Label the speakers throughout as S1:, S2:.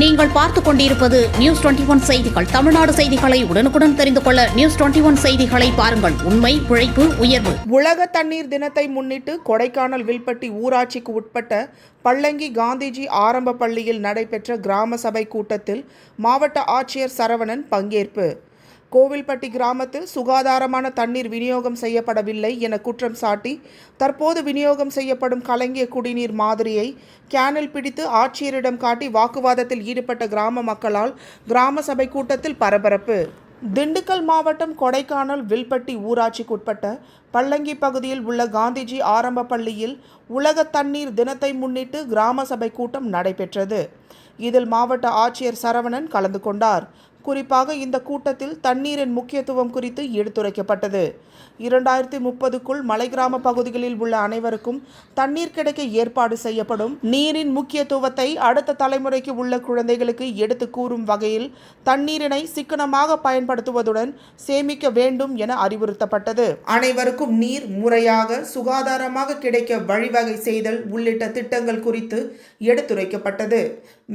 S1: நீங்கள் பார்த்துக் கொண்டிருப்பது நியூஸ் டுவெண்டி ஒன் செய்திகள். தமிழ்நாடு செய்திகளை உடனுக்குடன் தெரிந்து கொள்ள நியூஸ் டுவெண்டி ஒன் செய்திகளை பாருங்கள். உண்மை உழைப்பு உயர்வு.
S2: உலக தண்ணீர் தினத்தை முன்னிட்டு கொடைக்கானல் வில்பட்டி ஊராட்சிக்கு உட்பட்ட பள்ளங்கி காந்திஜி ஆரம்ப பள்ளியில் நடைபெற்ற கிராம சபை கூட்டத்தில் மாவட்ட ஆட்சியர் சரவணன் பங்கேற்பு. கோவில்பட்டி கிராமத்தில் சுகாதாரமான தண்ணீர் விநியோகம் செய்யப்படவில்லை என குற்றம் சாட்டி தற்போது விநியோகம் செய்யப்படும் கலங்கிய குடிநீர் மாதிரியை கேனில் பிடித்து ஆட்சியரிடம் காட்டி வாக்குவாதத்தில் ஈடுபட்ட கிராம மக்களால் கிராம சபை கூட்டத்தில் பரபரப்பு. திண்டுக்கல் மாவட்டம் கொடைக்கானல் வில்பட்டி ஊராட்சிக்குட்பட்ட பள்ளங்கி பகுதியில் உள்ள காந்திஜி ஆரம்ப பள்ளியில் உலக தண்ணீர் தினத்தை முன்னிட்டு கிராம சபை கூட்டம் நடைபெற்றது. இதில் மாவட்ட ஆட்சியர் சரவணன் கலந்து கொண்டார். குறிப்பாக இந்த கூட்டத்தில் தண்ணீரின் முக்கியத்துவம் குறித்து எடுத்துரைக்கப்பட்டது. இரண்டாயிரத்தி முப்பதுக்குள் மலை கிராம பகுதிகளில் உள்ள அனைவருக்கும் தண்ணீர் கிடைக்க ஏற்பாடு செய்யப்படும். நீரின் முக்கியத்துவத்தை அடுத்த தலைமுறைக்கு உள்ள குழந்தைகளுக்கு எடுத்து கூறும் வகையில் தண்ணீரினை சிக்கனமாக பயன்படுத்துவதுடன் சேமிக்க வேண்டும் என அறிவுறுத்தப்பட்டது. அனைவருக்கும் நீர் முறையாக சுகாதாரமாக கிடைக்க வழிவகை செய்தல் உள்ளிட்ட திட்டங்கள் குறித்து எடுத்துரைக்கப்பட்டது.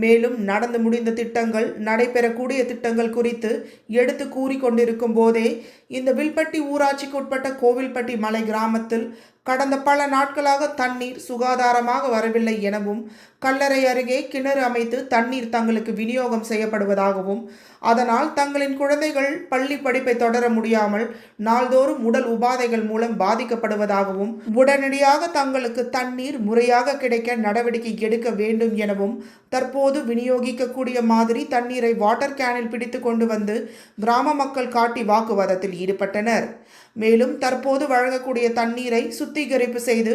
S2: மேலும் நடந்து முடிந்த திட்டங்கள் நடைபெறக்கூடிய திட்டங்கள் குறித்து எடுத்து கூறிக்கொண்டிருக்கும் போதே இந்த வில்பட்டி ஊராட்சிக்கு உட்பட்ட கோவில்பட்டி மலை கிராமத்தில் கடந்த பல நாட்களாக தண்ணீர் சுகாதாரமாக வரவில்லை எனவும் கல்லறை அருகே கிணறு அமைத்து தண்ணீர் தங்களுக்கு விநியோகம் செய்யப்படுவதாகவும் அதனால் தங்களின் குழந்தைகள் பள்ளி படிப்பை தொடர முடியாமல் நாள்தோறும் உடல் உபாதைகள் மூலம் பாதிக்கப்படுவதாகவும் உடனடியாக தங்களுக்கு தண்ணீர் முறையாக கிடைக்க நடவடிக்கை எடுக்க வேண்டும் எனவும் தற்போது விநியோகிக்கக்கூடிய மாதிரி தண்ணீரை வாட்டர் கேனில் பிடித்து கொண்டு வந்து கிராம மக்கள் காட்டி வாக்குவாதத்தில் ஈடுபட்டனர். மேலும் தற்போது வழங்கக்கூடிய தண்ணீரை சுத்திகரிப்பு செய்து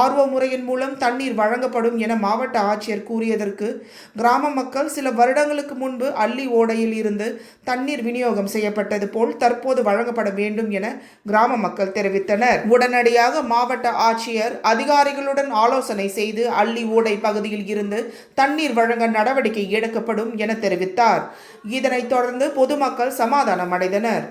S2: ஆர்வ முறையின் மூலம் தண்ணீர் வழங்கப்படும் என மாவட்ட ஆட்சியர் கூறியதற்கு கிராம மக்கள் சில வருடங்களுக்கு முன்பு அள்ளி ஓடையில் இருந்து தண்ணீர் விநியோகம் செய்யப்பட்டது போல் தற்போது வழங்கப்பட வேண்டும் என கிராம மக்கள் தெரிவித்தனர். உடனடியாக மாவட்ட ஆட்சியர் அதிகாரிகளுடன் ஆலோசனை செய்து அள்ளி ஓடை பகுதியில் இருந்து தண்ணீர் வழங்க நடவடிக்கை எடுக்கப்படும் என தெரிவித்தார். இதனைத் தொடர்ந்து பொதுமக்கள் சமாதானம் அடைந்தனர்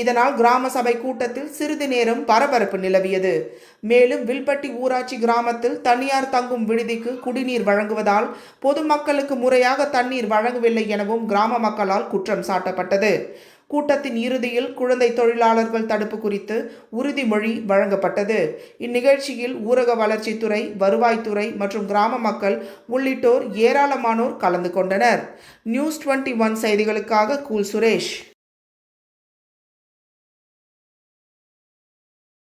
S2: இதனால் கிராம சபை கூட்டத்தில் சிறிது நேரம் பரபரப்பு நிலவியது. மேலும் வில்பட்டி ஊராட்சி கிராமத்தில் தனியார் தங்கும் விடுதிக்கு குடிநீர் வழங்குவதால் பொதுமக்களுக்கு முறையாக தண்ணீர் வழங்கவில்லை எனவும் கிராம மக்களால் குற்றம் சாட்டப்பட்டது. கூட்டத்தின் இறுதியில் குழந்தை தொழிலாளர்கள் தடுப்பு குறித்து உறுதிமொழி வழங்கப்பட்டது. இந்நிகழ்ச்சியில் ஊரக வளர்ச்சித்துறை வருவாய்த்துறை மற்றும் கிராம மக்கள் உள்ளிட்டோர் ஏராளமானோர் கலந்து கொண்டனர். நியூஸ் டுவெண்ட்டி ஒன் செய்திகளுக்காக கூல் சுரேஷ்.